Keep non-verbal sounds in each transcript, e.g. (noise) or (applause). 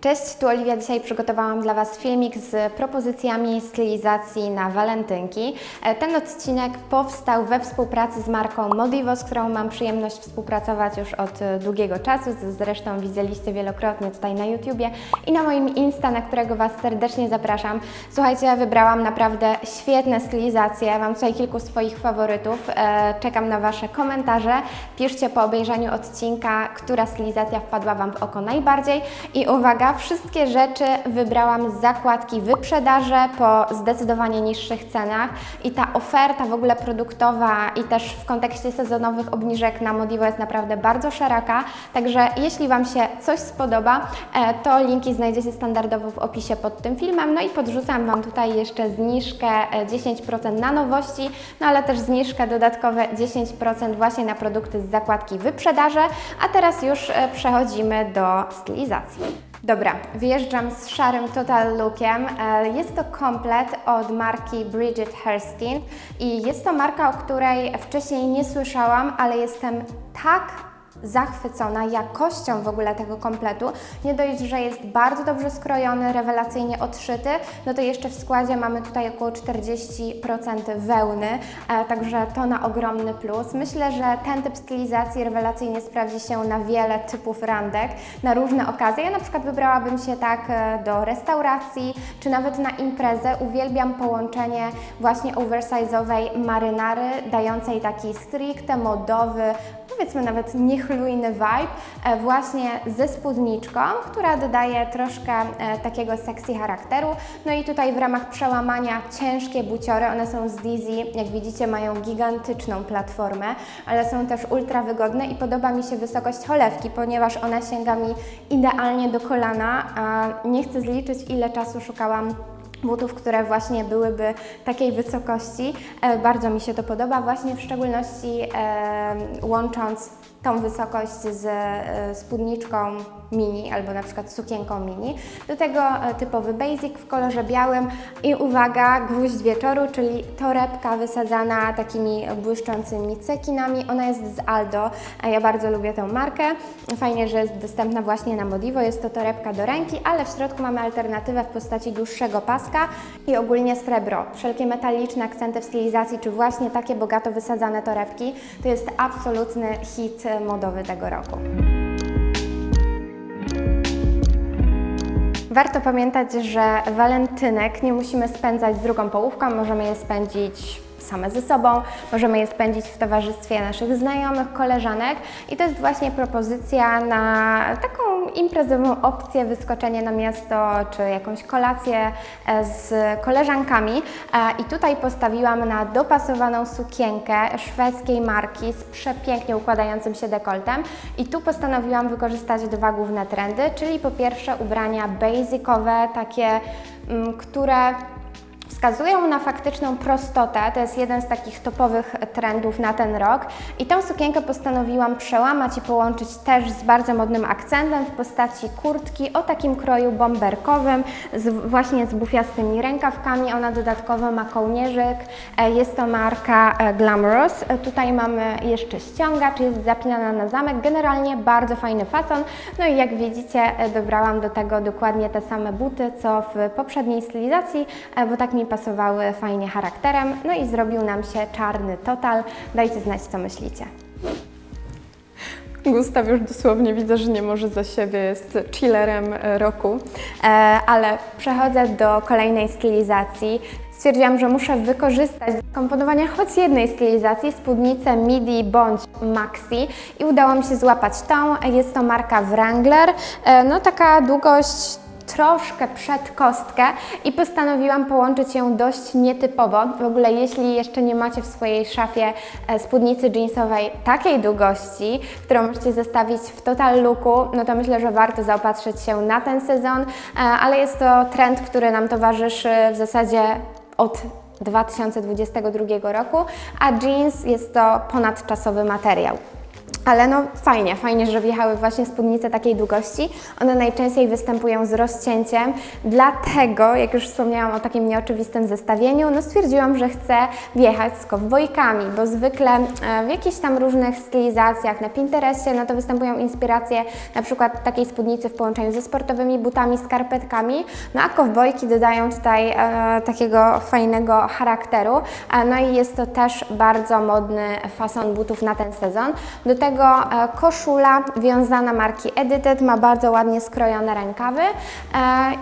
Cześć, tu Oliwia. Dzisiaj przygotowałam dla Was filmik z propozycjami stylizacji na walentynki. E, Ten odcinek powstał we współpracy z marką Modivo, z którą mam przyjemność współpracować już od e, długiego czasu. Zresztą widzieliście wielokrotnie tutaj na YouTubie i na moim Insta, na którego Was serdecznie zapraszam. Słuchajcie, wybrałam naprawdę świetne stylizacje. Mam tutaj kilku swoich faworytów. E, Czekam na Wasze komentarze. Piszcie po obejrzeniu odcinka, która stylizacja wpadła Wam w oko najbardziej. I uwaga, wszystkie rzeczy wybrałam z zakładki wyprzedaże po zdecydowanie niższych cenach. I ta oferta w ogóle produktowa i też w kontekście sezonowych obniżek na Modivo jest naprawdę bardzo szeroka. Także jeśli Wam się coś spodoba, e, to linki znajdziecie standardowo w opisie pod tym filmem. No i podrzucam Wam tutaj jeszcze zniżkę e, 10% na nowości, no ale też zniżkę dodatkowe 10% właśnie na produkty z zakładki wyprzedaże. A teraz już e, przechodzimy do stylizacji. Dobra, wyjeżdżam z szarym Total Lookiem. E, Jest to komplet od marki Bridget Hairston i jest to marka, o której wcześniej nie słyszałam, ale jestem tak zachwycona jakością w ogóle tego kompletu. Nie dość, że jest bardzo dobrze skrojony, rewelacyjnie odszyty, no to jeszcze w składzie mamy tutaj około 40% wełny, e, także to na ogromny plus. Myślę, że ten typ stylizacji rewelacyjnie sprawdzi się na wiele typów randek, na różne okazje. Ja na przykład wybrałabym się tak e, do restauracji, czy nawet na imprezę. Uwielbiam połączenie właśnie oversize'owej marynary, dającej taki stricte modowy, powiedzmy nawet niechlujny vibe, e, właśnie ze spódniczką, która dodaje troszkę e, takiego sexy charakteru. No i tutaj w ramach przełamania ciężkie buciory, one są z Dizzy, jak widzicie mają gigantyczną platformę, ale są też ultra wygodne i podoba mi się wysokość cholewki, ponieważ ona sięga mi idealnie do kolana, nie chcę zliczyć ile czasu szukałam butów, które właśnie byłyby takiej wysokości. E, bardzo mi się to podoba, właśnie w szczególności e, łącząc tą wysokość z e, spódniczką mini albo na przykład sukienką mini. Do tego e, typowy basic w kolorze białym i uwaga, gwóźdź wieczoru, czyli torebka wysadzana takimi błyszczącymi cekinami. Ona jest z Aldo, ja bardzo lubię tę markę. Fajnie, że jest dostępna właśnie na Modivo. Jest to torebka do ręki, ale w środku mamy alternatywę w postaci dłuższego paska i ogólnie srebro. Wszelkie metaliczne akcenty w stylizacji, czy właśnie takie bogato wysadzane torebki, to jest absolutny hit modowy tego roku. Warto pamiętać, że walentynek nie musimy spędzać z drugą połówką, możemy je spędzić same ze sobą, możemy je spędzić w towarzystwie naszych znajomych, koleżanek i to jest właśnie propozycja na taką imprezową opcję, wyskoczenie na miasto czy jakąś kolację e, z koleżankami. E, i tutaj postawiłam na dopasowaną sukienkę szwedzkiej marki z przepięknie układającym się dekoltem. I tu postanowiłam wykorzystać dwa główne trendy, czyli po pierwsze ubrania basicowe, takie, mm, które wskazują na faktyczną prostotę. To jest jeden z takich topowych trendów na ten rok. I tą sukienkę postanowiłam przełamać i połączyć też z bardzo modnym akcentem w postaci kurtki o takim kroju bomberkowym, z, właśnie z bufiastymi rękawkami. Ona dodatkowo ma kołnierzyk. E, Jest to marka e, Glamorous. E, Tutaj mamy jeszcze ściągacz, jest zapinana na zamek. Generalnie bardzo fajny fason. No i jak widzicie, dobrałam do tego dokładnie te same buty, co w poprzedniej stylizacji, bo tak mi pasowały fajnie charakterem. No i zrobił nam się czarny total. Dajcie znać, co myślicie. Gustaw już dosłownie widzę, że nie może za siebie, jest chillerem roku. E, ale przechodzę do kolejnej stylizacji. Stwierdziłam, że muszę wykorzystać komponowania choć jednej stylizacji spódnicę midi bądź maxi i udało mi się złapać tą. Jest to marka Wrangler. E, no taka długość troszkę przed kostkę i postanowiłam połączyć ją dość nietypowo. W ogóle jeśli jeszcze nie macie w swojej szafie e, spódnicy jeansowej takiej długości, którą możecie zestawić w total looku, no to myślę, że warto zaopatrzyć się na ten sezon, e, ale jest to trend, który nam towarzyszy w zasadzie od 2022 roku, a jeans jest to ponadczasowy materiał. Ale no fajnie, fajnie, że wjechały właśnie spódnice takiej długości. One najczęściej występują z rozcięciem, dlatego, jak już wspomniałam o takim nieoczywistym zestawieniu, no stwierdziłam, że chcę wjechać z kowbojkami, bo zwykle e, w jakichś tam różnych stylizacjach na Pinterestie, no to występują inspiracje na przykład takiej spódnicy w połączeniu ze sportowymi butami, skarpetkami, no a kowbojki dodają tutaj e, takiego fajnego charakteru, e, no i jest to też bardzo modny fason butów na ten sezon. Do tego e, koszula wiązana marki Edited ma bardzo ładnie skrojone rękawy e,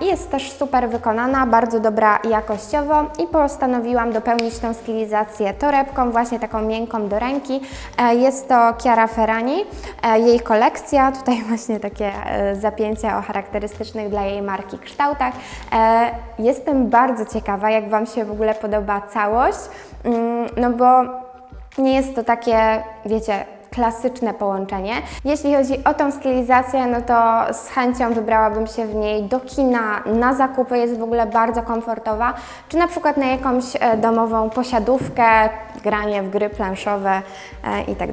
i jest też super wykonana, bardzo dobra jakościowo i postanowiłam dopełnić tą stylizację torebką, właśnie taką miękką do ręki. E, Jest to Chiara Ferrani, e, jej kolekcja, tutaj (laughs) właśnie takie e, zapięcia o charakterystycznych dla jej marki kształtach. E, Jestem bardzo ciekawa, jak Wam się w ogóle podoba całość, Mm, no bo nie jest to takie, wiecie, klasyczne połączenie. Jeśli chodzi o tą stylizację, no to z chęcią wybrałabym się w niej do kina, na zakupy, jest w ogóle bardzo komfortowa, czy na przykład na jakąś e, domową posiadówkę, granie w gry planszowe e, i tak.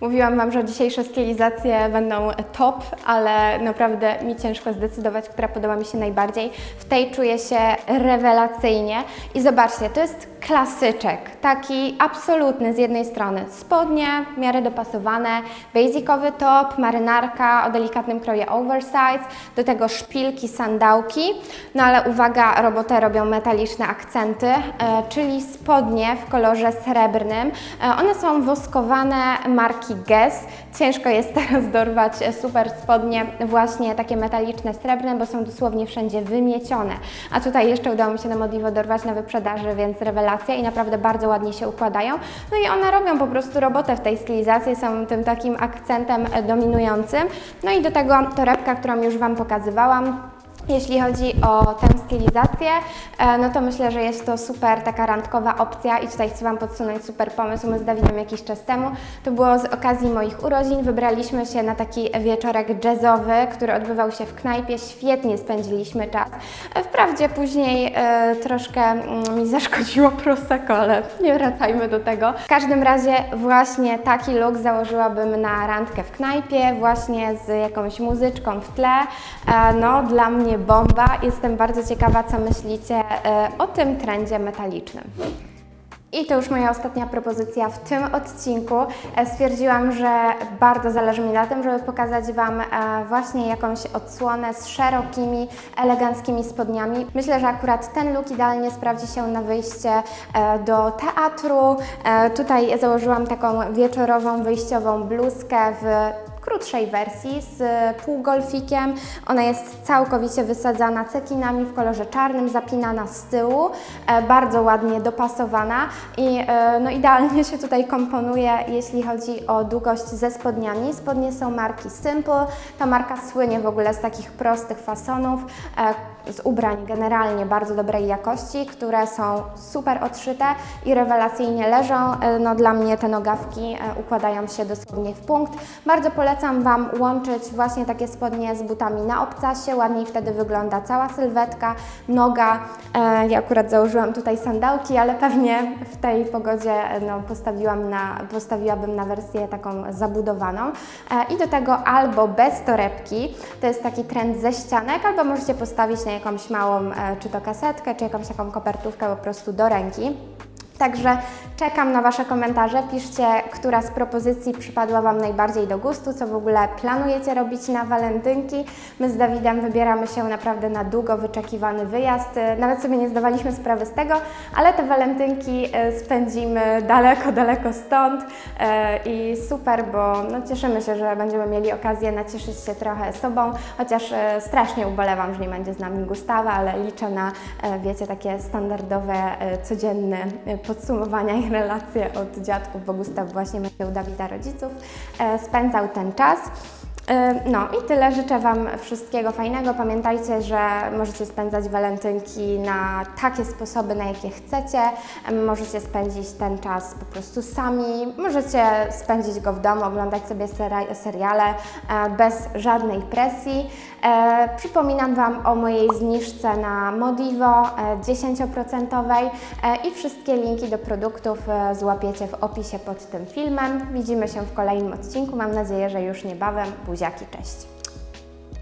Mówiłam Wam, że dzisiejsze stylizacje będą top, ale naprawdę mi ciężko zdecydować, która podoba mi się najbardziej. W tej czuję się rewelacyjnie i zobaczcie, to jest klasyczek, taki absolutny z jednej strony. Spodnie, w miarę dopasowane, basicowy top, marynarka o delikatnym kroju oversize, do tego szpilki, sandałki. No ale uwaga, robotę robią metaliczne akcenty, e, czyli spodnie w kolorze srebrnym. E, one są woskowane marki Guess. Ciężko jest teraz dorwać super spodnie właśnie takie metaliczne, srebrne, bo są dosłownie wszędzie wymiecione. A tutaj jeszcze udało mi się na Modivo dorwać na wyprzedaży, więc rewelacja i naprawdę bardzo ładnie się układają. No i one robią po prostu robotę w tej stylizacji, są tym takim akcentem dominującym. No i do tego torebka, którą już Wam pokazywałam. Jeśli chodzi o tę stylizację, e, no to myślę, że jest to super taka randkowa opcja i tutaj chcę Wam podsunąć super pomysł. My z Dawidem jakiś czas temu, to było z okazji moich urodzin, wybraliśmy się na taki wieczorek jazzowy, który odbywał się w knajpie. Świetnie spędziliśmy czas. E, Wprawdzie później e, troszkę mm, mi zaszkodziło (laughs) Prosecco, ale nie wracajmy do tego. W każdym razie właśnie taki look założyłabym na randkę w knajpie, właśnie z jakąś muzyczką w tle. No, dla mnie bomba. Jestem bardzo ciekawa, co myślicie e, o tym trendzie metalicznym. I to już moja ostatnia propozycja w tym odcinku. E, Stwierdziłam, że bardzo zależy mi na tym, żeby pokazać Wam e, właśnie jakąś odsłonę z szerokimi, eleganckimi spodniami. Myślę, że akurat ten look idealnie sprawdzi się na wyjście do teatru. Tutaj założyłam taką wieczorową, wyjściową bluzkę w krótszej wersji z półgolfikiem. Ona jest całkowicie wysadzana cekinami w kolorze czarnym, zapinana z tyłu, e, bardzo ładnie dopasowana i e, no, idealnie się tutaj komponuje, jeśli chodzi o długość ze spodniami. Spodnie są marki Simple. Ta marka słynie w ogóle z takich prostych fasonów, e, z ubrań generalnie bardzo dobrej jakości, które są super odszyte i rewelacyjnie leżą. E, No, dla mnie te nogawki e, układają się dosłownie w punkt. Bardzo polecam Wam łączyć właśnie takie spodnie z butami na obcasie. Ładniej wtedy wygląda cała sylwetka, noga. E, Ja akurat założyłam tutaj sandałki, ale pewnie w tej pogodzie no, postawiłam na, postawiłabym na wersję taką zabudowaną. I do tego albo bez torebki, to jest taki trend ze ścianek, albo możecie postawić na jakąś małą, e, czy to kasetkę, czy jakąś taką kopertówkę po prostu do ręki. Także czekam na Wasze komentarze. Piszcie, która z propozycji przypadła Wam najbardziej do gustu, co w ogóle planujecie robić na walentynki. My z Dawidem wybieramy się naprawdę na długo wyczekiwany wyjazd. Nawet sobie nie zdawaliśmy sprawy z tego, ale te walentynki e, spędzimy daleko, daleko stąd E, i super, bo no, cieszymy się, że będziemy mieli okazję nacieszyć się trochę sobą, chociaż e, strasznie ubolewam, że nie będzie z nami Gustawa, ale liczę na, wiecie, takie standardowe, codzienne podsumowania i relacje od dziadków, bo Gustaw właśnie miał Dawida rodziców, e, spędzał ten czas. E, No i tyle. Życzę Wam wszystkiego fajnego. Pamiętajcie, że możecie spędzać walentynki na takie sposoby, na jakie chcecie. Możecie spędzić ten czas po prostu sami. Możecie spędzić go w domu, oglądać sobie seriale e, bez żadnej presji. E, Przypominam Wam o mojej zniżce na Modivo e, 10% e, i wszystkie linki do produktów złapiecie w opisie pod tym filmem. Widzimy się w kolejnym odcinku. Mam nadzieję, że już niebawem. Buziaki, cześć!